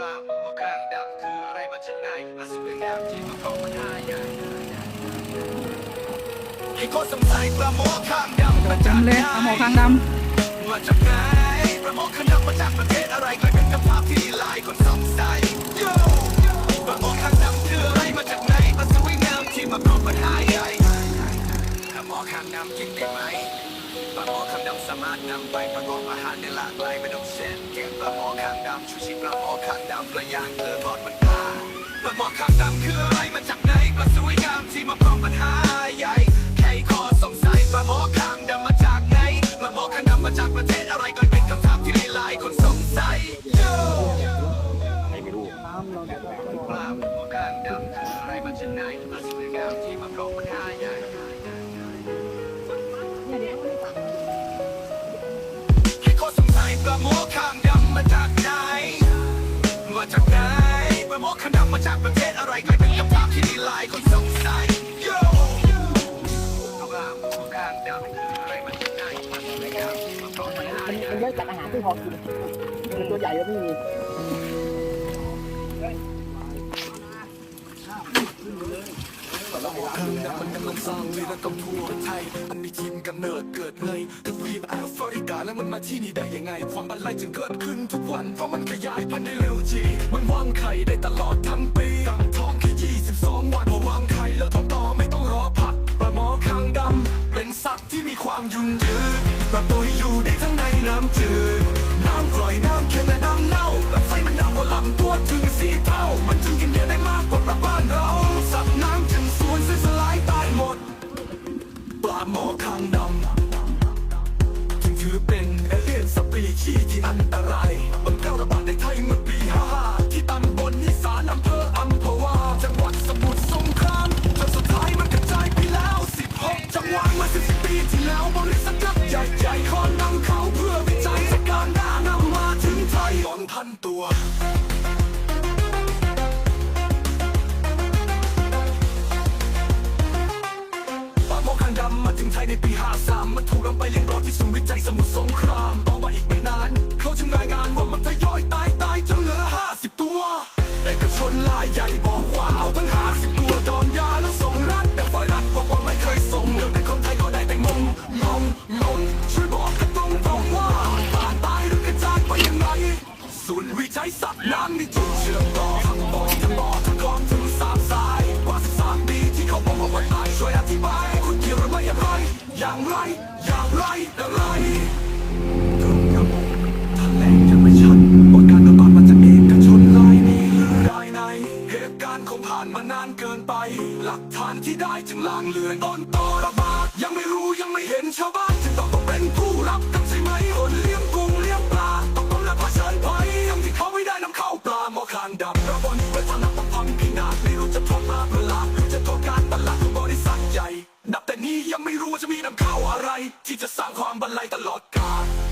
ว่าหมอข้างดำคืออะไรมาจากไหนมาสิ่งงามที่มาของมันหายใหญ่ให้คนสงสัยปลาหมอข้างดำมาจากจำไหเลนยเอาหมอคางดมาจากไหนปลาหมอข้างดำมาจากประเทศอะไรกลายเป็นคำถามที่หลายคนสงสัยโย่ปลาหมอข้างดำคืออะไรมาจากไหนมาสวยงามที่มาของมันหายใหญ่ถ้าหมอข้างดำกินได้ไหม สามารถนำไปประกอบอาหารได้หลากหลายไม่ต้องเช่นแกงปลาหมอคางดำชูชีปลาหมอคางดำปลาย่างเกลือทอดมันปลาปลาหมอคางดำคืออะไรมาจากไหนปลาสวยงามที่มาพร้อมปัญหาใหญ่แค่ข้อสงสัยปลาหมอคางดำมาจากไหนปลาหมอคางดำมาจากประเทศอะไรก็เป็นคำถามที่หลายๆคนสงสัยโย่ปลาหมอคางดำคืออะไรมาจากไหนปลาสวยงามที่มาพร้อมปัญหาใหญ่ ปัญหามันใหญ่มันย่อยจากอาหารที่พอกินมันตัวใหญ่ก็ไม่มีข้างดำมันกำลังสร้างวีรกรรมทั่วไทยมันมีทีมกำเนิดเกิดเลยทวีปแอฟริกาแล้วมันมาที่นี่ได้ยังไง ความบันไลจึงเกิดขึ้นทุกวัน เพราะมันขยายพันธุ์ได้เร็วจีมันวางไข่ได้ตลอดทั้งปีตั้งท้องแค่ 22 วันพอวางไข่แล้วท้องต่อไม่ต้องรอผัดปลาหมอข้างดำเป็นสัตว์ที่มีความยุ่งเหยืด ชีที่อันตรายมันแพร่ระบาดในไทยเมื่อปี55ที่ตำบลนิสานอำเภออัมพวาจังหวัดสมุทรสงครามจนสุดท้ายมันกระจายไปแล้ว 16 จังหวัดเมื่อ10ปีที่แล้วบริษัทยักษ์ใหญ่ๆขอนำเขาเพื่อวิจัยจัดการด่านำมาถึงไทยก่อนพันตัวปมข้างดำมาถึงไทยในปี 53 มันถูกนำไปเลี้ยงรอที่ศูนย์วิจัย ชนรายใหญ่บอกว่าเอาทั้ง50ตัวดอนยาแล้วส่งรัฐแต่ฝ่ายรัฐบอกว่าไม่เคยส่งเรื่องแต่คนไทยก็ได้แต่งงงงงงช่วยบอกกันตรงตรงว่าตาตายหรือกระจายไปยังไงศูนย์วิจัยสัตว์น้ำมีจุดเชื่อมต่อทั้งบอทั้งบอทั้งกองถึงสามสายกว่าสิบสามปีที่เขาบอกว่าวันตายช่วยอธิบาย คุณเกี่ยวหรือไม่อย่างไรอย่างไร มันคงผ่านมานานเกินไป หลักฐานที่ได้จึงลางเลือนต้นตอระบาดยังไม่รู้ยังไม่เห็นชาวบ้านจึงต้องต้องเป็นผู้รับกันใช่ไหมคนเลี้ยงกุ้งเลี้ยงปลาต้องต้องและเผชิญภัยยังที่เขาไม่ได้นำเข้าปลาหมอคางดำระบนประธานาต้องพังพินาศไม่รู้จะทนมาเวลาหรือจะท้องการตลาดของบริษัทใหญ่นับแต่นี้ยังไม่รู้จะมีนำเข้าอะไร ที่จะสร้างความบันไลตลอดกาล